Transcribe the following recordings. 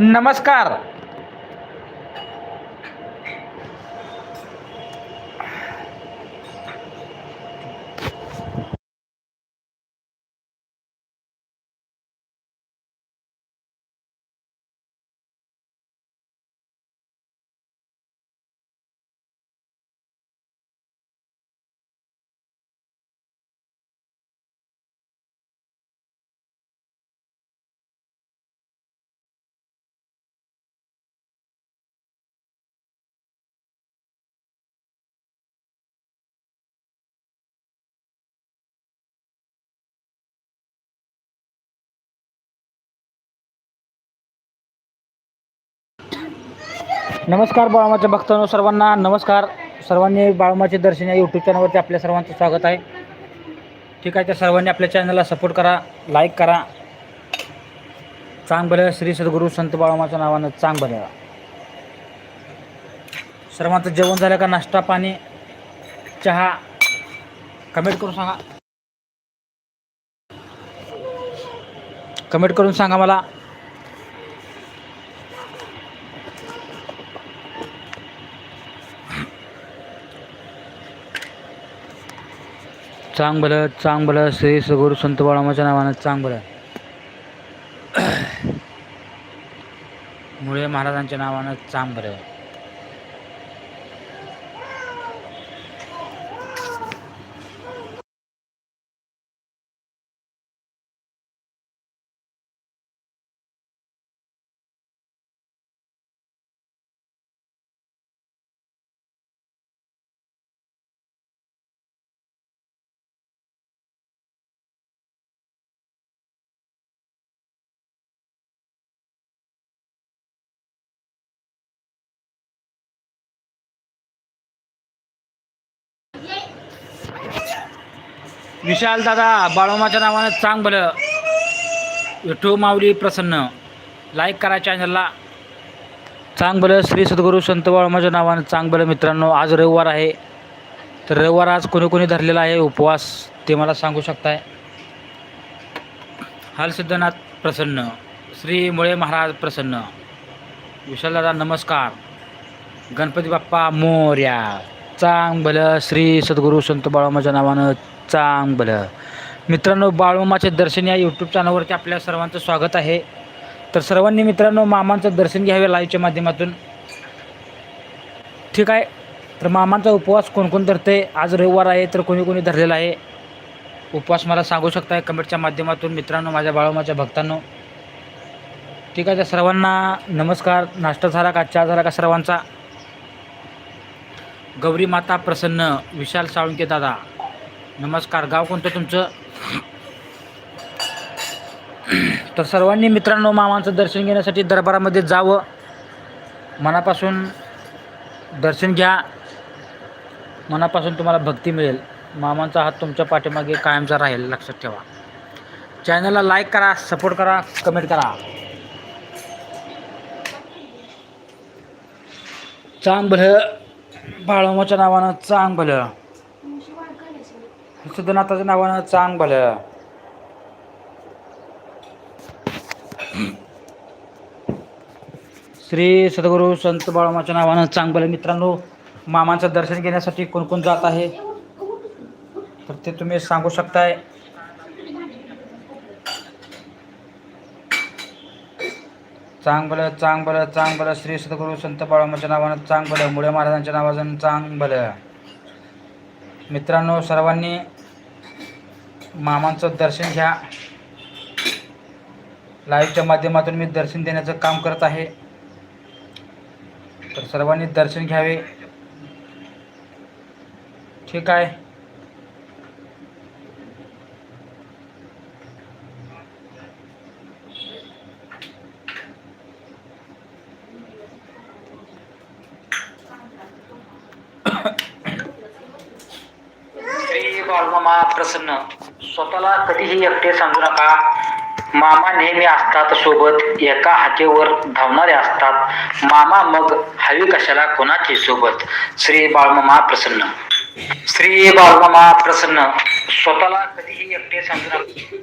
नमस्कार नमस्कार बाळमाच्या भक्तांनो सर्वांना. नमस्कार. सर्वांनी बाळमाचे दर्शन या यूट्यूब चॅनलवरती आपल्या सर्वांचं स्वागत आहे. ठीक आहे त्या सर्वांनी आपल्या चॅनलला सपोर्ट करा लाईक करा. चांग भलं श्री सद्गुरू संत बाळमाच्या नावानं चांग भलं सर्वांचं जेवण झालं का नाश्ता पाणी चहा? कमेंट करून सांगा. कमेंट करून सांगा मला. चांग भलं चांग भलं श्री सगुरु संत बाळामाच्या नावानं चांग भलं मुळे महाराजांच्या नावानं चांग भलं विशाल दादा बाळोमाच्या नावानं चांग भलं विठू माऊली प्रसन्न. लाईक करा चॅनलला चांग भलं श्री सद्गुरू संत बाळोमाच्या नावानं चांग भलं मित्रांनो आज रविवार आहे. तर रविवार आज कोणी कोणी धरलेला आहे उपवास ते मला सांगू शकताय. हालसिद्धनाथ प्रसन्न. श्री मुळे महाराज प्रसन्न. विशाल दादा नमस्कार. गणपती बाप्पा मोर्या. चांग भलं श्री सद्गुरू संत बाळोमाच्या नावानं चांगलं. मित्रांनो बाळूमाचे दर्शन या यूट्यूब चॅनलवरती आपल्या सर्वांचं स्वागत आहे. तर सर्वांनी मित्रांनो मामांचं दर्शन घ्यावे लाईव्हच्या माध्यमातून. ठीक आहे? तर मामांचा उपवास कोणकोण धरते आज रविवार आहे तर कोणी कोणी धरलेला आहे. उपवास मला सांगू शकताय कमेंटच्या माध्यमातून मित्रांनो माझ्या बाळूमाच्या भक्तांनो. ठीक आहे? तर सर्वांना नमस्कार. नाश्ता झाला का? चहा झाला का सर्वांचा? गौरी माता प्रसन्न विशाल साळुंके दादा. नमस्कार गाव कोणतं तुमचं? तर सर्वांनी मित्रांनो मामांचं दर्शन घेण्यासाठी दरबारामध्ये जावं. मनापासून दर्शन घ्या. मनापासून तुम्हाला भक्ती मिळेल. मामांचा हात तुमच्या पाठीमागे कायमचा राहील लक्षात ठेवा. चॅनलला लाईक करा सपोर्ट करा कमेंट करा. चांग भलं बाळोमाच्या नावानं चांग भलं. सिद्धनाथाच्या नावानं चांग भल्या. श्री सद्गुरू संत बाळमाच्या नावानं चांग भलं मित्रांनो मामांचं दर्शन घेण्यासाठी कोण कोण जात आहे? तर ते तुम्ही सांगू शकताय. चांग भलं चांग भलं चांग भलं श्री सद्गुरू संत बाळामाच्या नावानं चांग भलं मुळे महाराजांच्या नावानं चांग भलं मित्रांनो सर्वांनी मामांचं दर्शन घ्या. लाईव्हच्या माध्यमातून मी दर्शन देण्याचं काम करत आहे. तर सर्वांनी दर्शन घ्यावे. ठीक आहे. श्री प्रसन्न. स्वतःला कधीही एकटे सांगू नका. मामा नेहमी असतात सोबत एका हाकेवर धावणारे असतात. मामा मग हवी कशाला कोणाची सोबत? श्री बाळमामा प्रसन्न. श्री बाळमामा प्रसन्न. स्वतःला कधीही एकटे सांगू नका.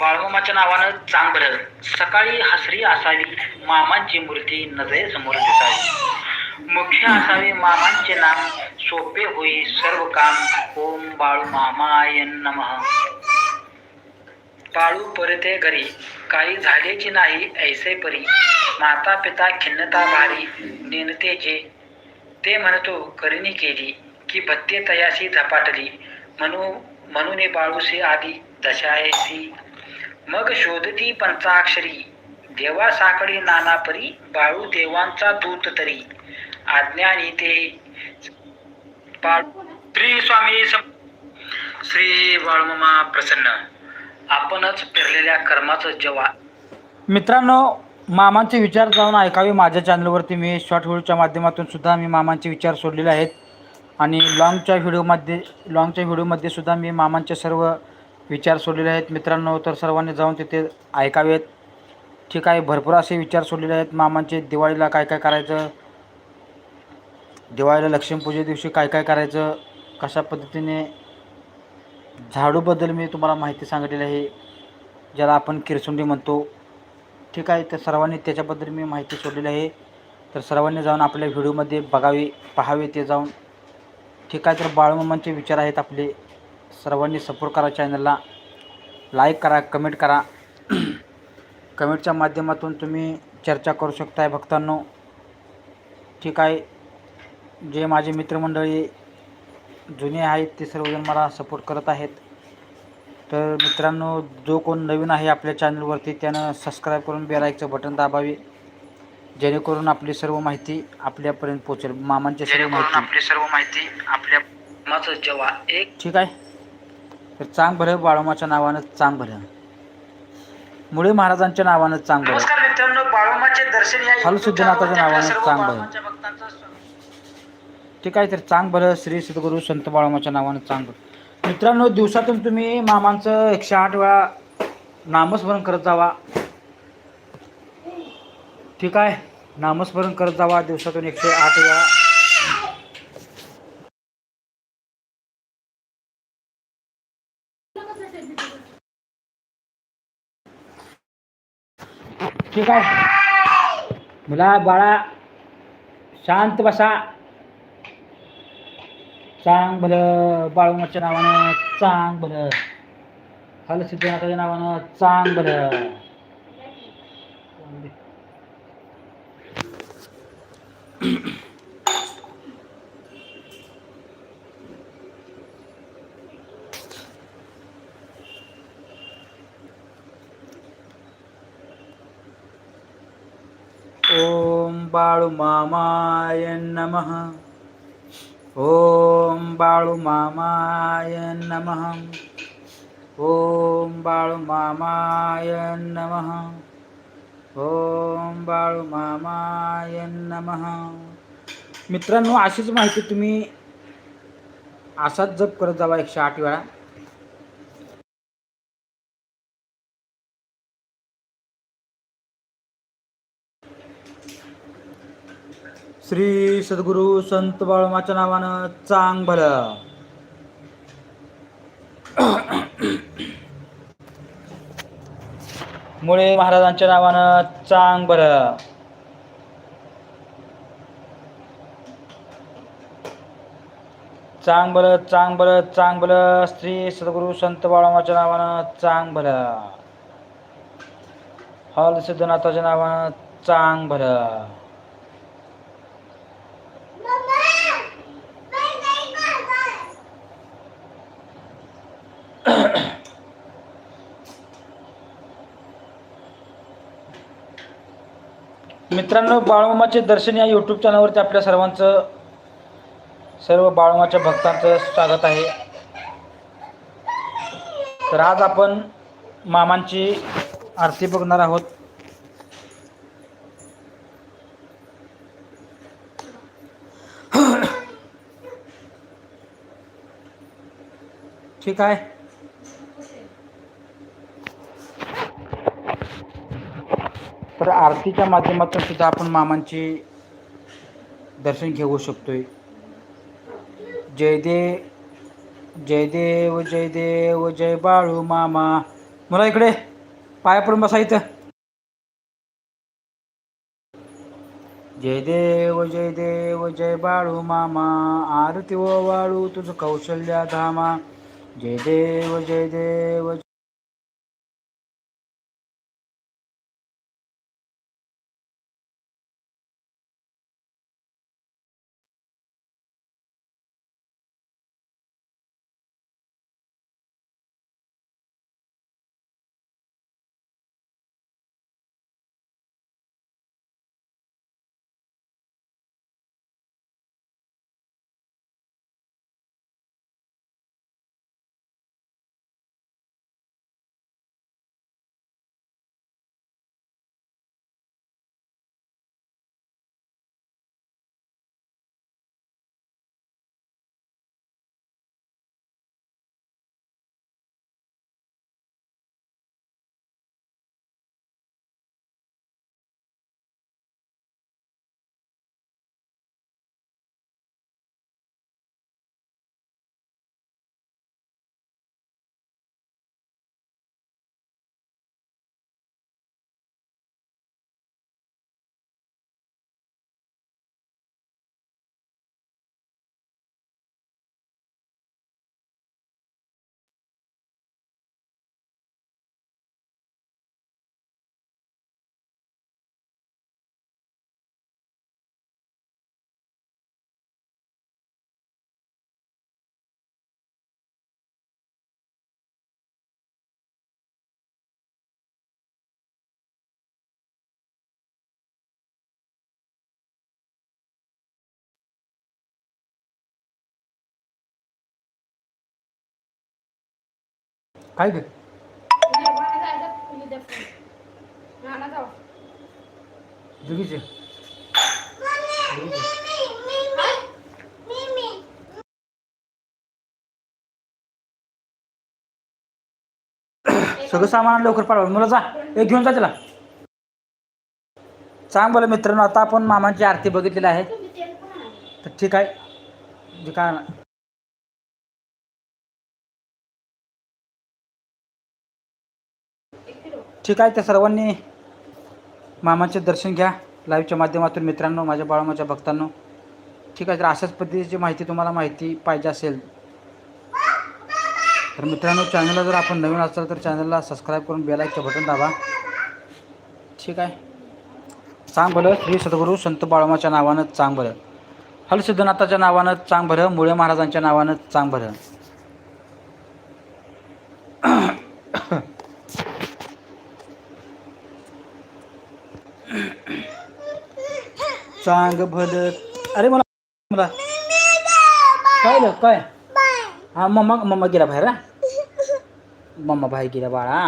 बाळमामाच्या नावानं चांगलं. सकाळी हसरी असावी. मामांची मूर्ती नजरेसमोर दिसावी. मुख्य असावे मामांचे नाम सोपे होई सर्व काम. ओम बाळू मामाय नम. बाळू परते घरी. काही झालेची नाही ऐसे परी. माता पिता खिन्नता भारी नेनतेचे ते म्हणतो करिनी केली की भत्ते तयाशी झपाटली. म्हणू म्हणून बाळूसे आधी दशायसी. मग शोधती पंचाक्षरी. देवा साकडी नाना परी बाळू देवांचा दूत तरी. अज्ञानी ते श्री स्वामी श्री बाळूमामा प्रसन्न. आपणच पेरलेल्या कर्माचं जेव्हा मित्रांनो मामांचे विचार जाऊन ऐकावे माझ्या चॅनलवरती मी शॉर्ट व्हिडिओच्या माध्यमातून सुद्धा मी मामांचे विचार सोडलेले आहेत. आणि लॉंगच्या व्हिडिओमध्ये लॉंगच्या व्हिडिओमध्ये सुद्धा मी मामांचे सर्व विचार सोडलेले आहेत. मित्रांनो तर सर्वांनी जाऊन तिथे ऐकावेत. ठीक आहे भरपूर असे विचार सोडलेले आहेत मामांचे. दिवाळीला काय काय करायचं? दिवाळीला लक्ष्मीपूजे दिवशी काय काय करायचं कशा पद्धतीने झाडूबद्दल मी तुम्हाला माहिती सांगितलेली आहे ज्याला आपण किरसुंडी म्हणतो. ठीक आहे तर सर्वांनी त्याच्याबद्दल मी माहिती सोडलेली आहे. तर सर्वांनी जाऊन आपल्या व्हिडिओमध्ये बघावे पाहावे ते जाऊन. ठीक आहे तर बाळूमामांचे विचार आहेत आपले. सर्वांनी सपोर्ट करा चॅनलला लाईक करा कमेंट करा. कमेंटच्या माध्यमातून तुम्ही चर्चा करू शकताय भक्तांनो. ठीक आहे जे माझे मित्रमंडळी जुने आहेत ते सर्वजण मला सपोर्ट करत आहेत. तर मित्रांनो जो कोण नवीन आहे आपल्या चॅनलवरती त्यानं सबस्क्राईब करून बेलायकचं बटन दाबावे. जेणेकरून आपली सर्व माहिती आपल्यापर्यंत पोहोचेल. मामांची सर्व माहिती. आपली सर्व माहिती आपल्या माझं जेव्हा एक ठीक आहे? तर चांग भरं बाळोमाच्या नावानं चांग भरं. मुळे महाराजांच्या नावानं चांग भरं. नमस्कार मित्रांनो बाळूमाचे दर्शन या हल YouTube सिद्धनाथाच्या channel वरती आपल्या नावाने चांग बाळूमाच्या ते स्वागत. ठीक आहे तर चांग बरं श्री सद्गुरू संत बाळामाच्या नावानं चांग मित्रांनो दिवसातून तुम्ही मामांचं एकशे आठ वेळा नामस्मरण करत जावा. ठीक आहे? नामस्मरण करत जावा दिवसातून एकशे आठ वेळा. ठीक आहे? मुला बाळा शांत बसा. चांग भलं बाळूमाच्या नावानं चांग भलं. हल सिद्धनाथाच्या नावानं चांग भलं. ओम बाळू मामाय नमः. ओम बाळू मामाय नमः. ओम बाळू मामाय नमः. ओम बाळू मामाय नमः. मित्रांनो अशीच माहिती तुम्ही असाच जप करत जावा एकशे आठ वेळा. श्री सद्गुरू संत बाळमाच्या नावानं चांग भलं. मुळे महाराजांच्या नावानं चांग भलं. चांग भलं चांग भलं चांग भलं श्री सद्गुरू संत बाळमाच्या नावानं चांग भलं. हल सिद्धनाथाच्या नावानं चांग भलं. मित्रांनो बाळूमाचे दर्शन या यूट्यूब चॅनलवरती आपल्या सर्वांचं सर्व बाळूमाच्या भक्तांचं स्वागत आहे. तर आज आपण मामांची आरती बघणार आहोत. ठीक आहे? तर आरतीच्या माध्यमातून सुद्धा आपण मामांची दर्शन घेऊ शकतोय. जय जयदेव जय देव जय देव जय बाळू मामा. मला इकडे पाया पडून बसा इथं. जय देव जय देव जय बाळू मामा. आरती व वाळू तुझं कौशल्या धामा. जय देव काय ग? जुगीचे सगळं सामान लवकर पाठवा. मला जा. एक घेऊन जा त्याला सांग बोला मित्रांनो आता आपण मामांची आरती बघितलेली आहे. तर ठीक आहे. जे काय ठीक आहे त्या सर्वांनी मामाचे दर्शन घ्या. लाईव्हच्या माध्यमातून मित्रांनो माझ्या बाळामाच्या भक्तांनो. ठीक आहे तर अशाच पद्धतीची माहिती तुम्हाला माहिती पाहिजे असेल तर मित्रांनो चॅनलला जर आपण नवीन असाल तर चॅनलला सबस्क्राईब करून बेलायकचं बटन दाबा. ठीक आहे? चांग भलं. श्री सद्गुरू संत बाळमाच्या नावानं चांग भलं. हलसिद्धनाथाच्या नावानं चांग भलं. मुळे महाराजांच्या नावानं चांग भलं. चांग भलं अरे मला मला काय लं काय? हा मम्मा मम्मा गेला बाहेर मम्मा बाहेर गेला बाळा.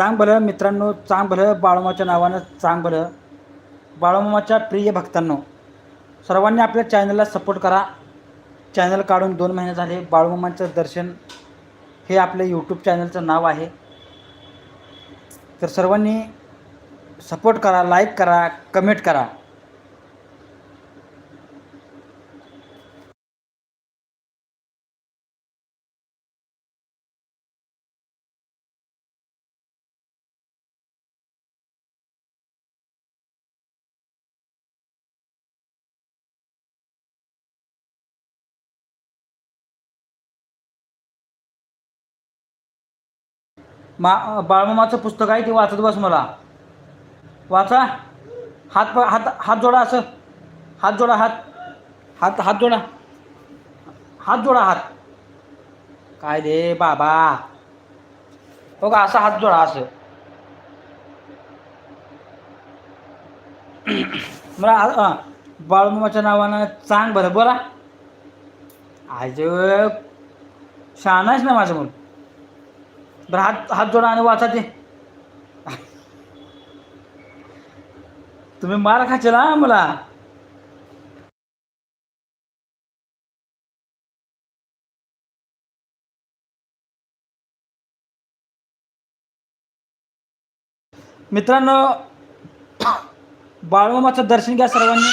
चांग भलं मित्रांनो चांग भलं बाळूमाच्या नावानं चांग भलं बाळूमामाच्या प्रिय भक्तांनो सर्वांनी आपल्या चॅनलला सपोर्ट करा. चॅनल काढून दोन महिने झाले बाळूमामांचं दर्शन हे आपलं यूट्यूब चॅनलचं नाव आहे. तर सर्वांनी सपोर्ट करा लाईक करा कमेंट करा. मा बाळमामाचं पुस्तक आहे ते वाचत बस मला. वाचा. हात प हात हात जोडा असं. हात जोडा हात. हात हात जोडा. हात जोडा हात. काय रे बाबा. हो का असा हात जोडा असं. मला बाळमामाच्या नावानं चांग बरं बोला. आज शहाणाच ना माझं म्हणून बरं हात हात जोडा आणि वाचा ते. तुम्ही मार खाचे ना मला. मित्रांनो बाळूमामाचं दर्शन घ्या सर्वांनी.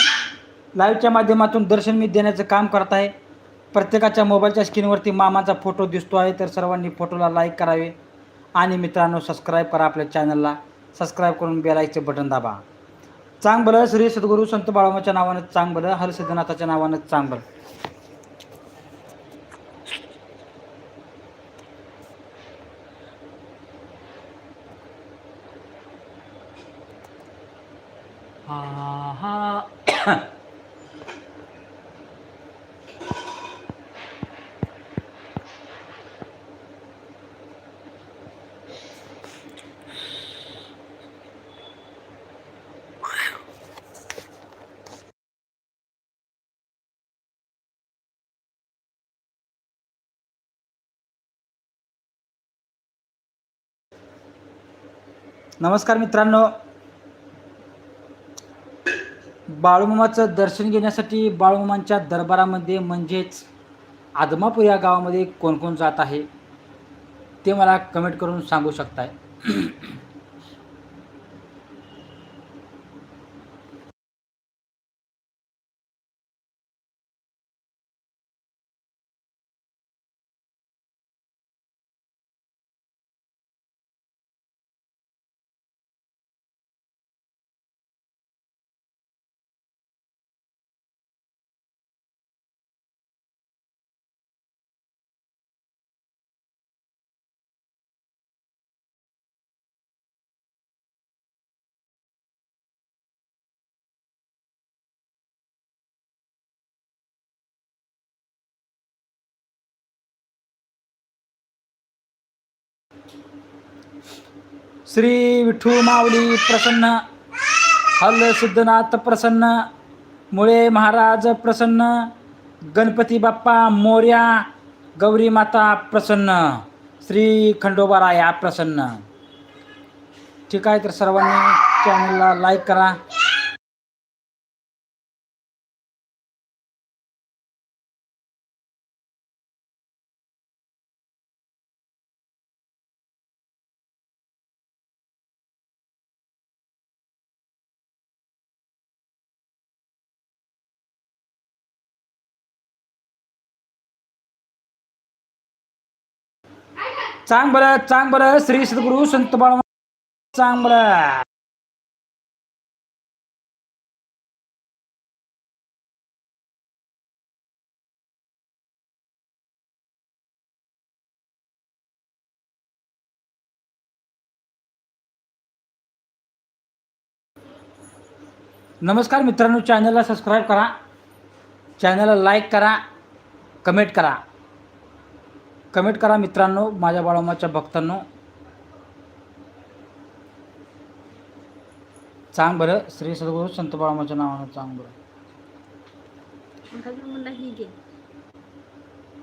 लाईव्हच्या माध्यमातून दर्शन मी देण्याचं काम करत आहे. प्रत्येकाच्या मोबाईलच्या स्क्रीनवरती मामाचा फोटो दिसतो आहे तर सर्वांनी फोटोला लाईक करावे. आणि मित्रांनो सबस्क्राईब करा आपल्या चॅनलला सबस्क्राईब करून बेलायचे बटन दाबा. चांगबलं श्री सद्गुरू संत बाळामाच्या नावानं चांगबलं हरसिद्धनाथाच्या नावानं चांग हा हा. नमस्कार मित्रांनो. बाळूमामाचं दर्शन घेण्यासाठी बाळूमामांच्या दरबारामध्ये म्हणजेच आदमापूर या गावामध्ये कोण कोण जात आहे ते मला कमेंट करून सांगू शकताय. श्री विठू माऊली प्रसन्न हल सिद्धनाथ प्रसन्न मुळे महाराज प्रसन्न गणपती बाप्पा मोर्या गौरी माता प्रसन्न श्री खंडोबाराया प्रसन्न. ठीक आहे तर सर्वांनी चॅनलला लाईक करा. चांग बरं चांग बरं श्री सद्गुरु संत बाळ चांग बरं नमस्कार मित्रांनो चॅनलला सबस्क्राईब करा. चॅनलला लाईक करा. कमेंट करा. कमेंट करा मित्रांनो माझ्या बाळोमाच्या भक्तांनो. चांग बरं श्री सद्गुरू संत बाळोमाच्या नावानं चांग बरं.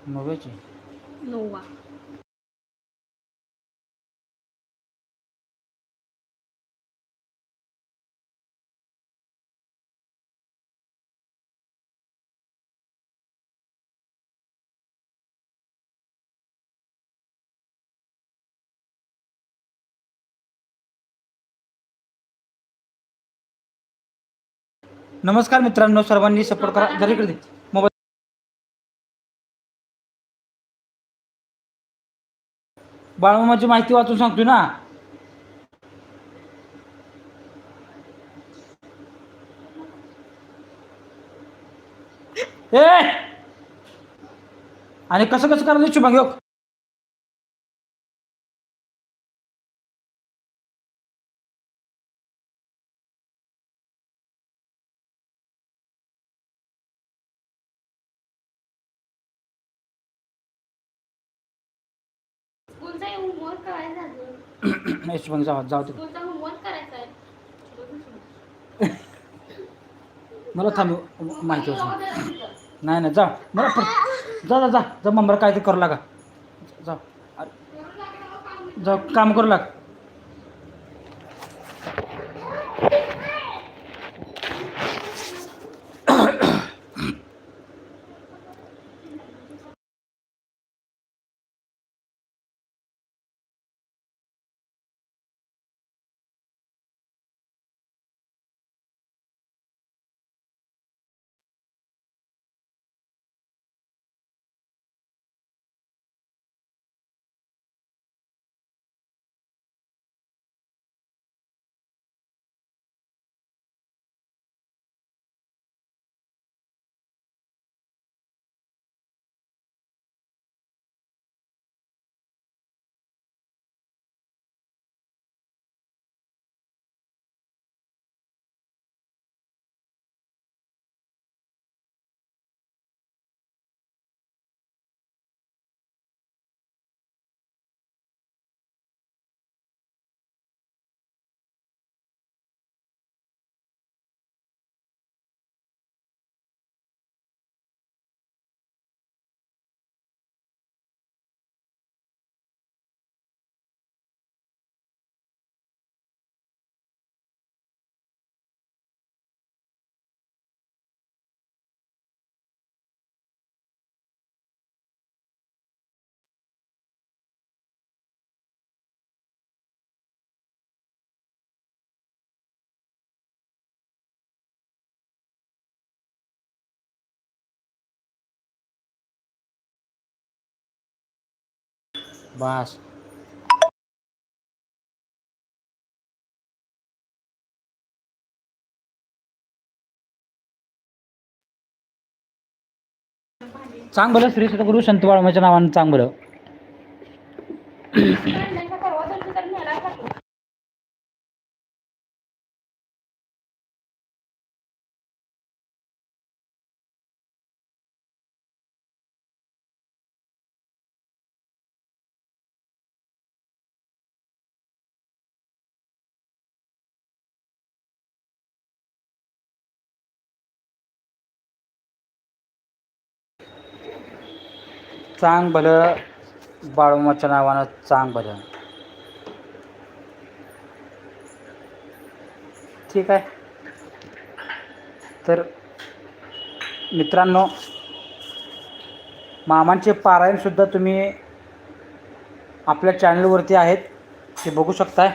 नव्याची. नोवा. नमस्कार मित्रांनो सर्वांनी सपोर्ट करा. जरी इकडे मोबाईल बाळमामाची माहिती वाचून सांगतो ना? ए! आणि कसं कसं करायचं? शुभांग योग स्कूलचा होमवर्क करायचा अजून. जाऊ जाऊ तिकडे. स्कूलचा होमवर्क करायचा आहे. मला थांब माहिती वाचून नाही. नाही जा. मला जा जा जा. जा मम्मा काय ते करू लागा. जा. जा काम करू लाग. बस. चांग श्री सद्गुरू संत बाळमाच्या नावानं चांगलं चांग भलं बाळूमाच्या नावानं चांग भलं. ठीक आहे. तर मित्रांनो मामांचे पारायणसुद्धा तुम्ही आपल्या चॅनलवरती आहेत ते बघू शकताय.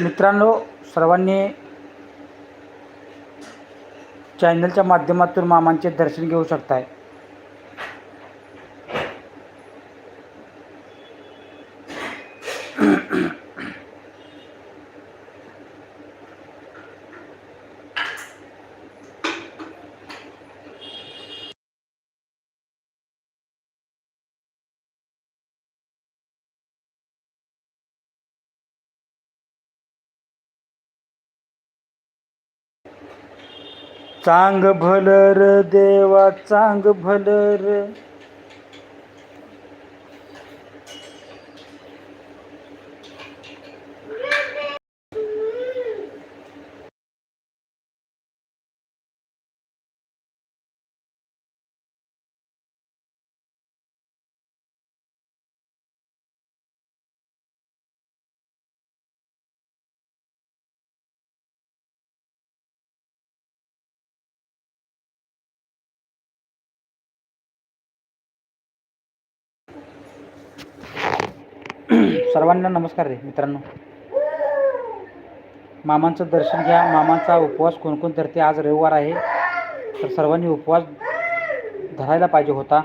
मित्रांनो सर्वांनी चॅनलच्या माध्यमातून मामांचे दर्शन घेऊ शकताय. चांग भलर देवा चांग भलर सर्वांना नमस्कार रे मित्रांनो. मामांचं दर्शन घ्या. मामांचा उपवास कोणकोण धरते? आज रविवार आहे. तर सर्वांनी उपवास धरायला पाहिजे होता.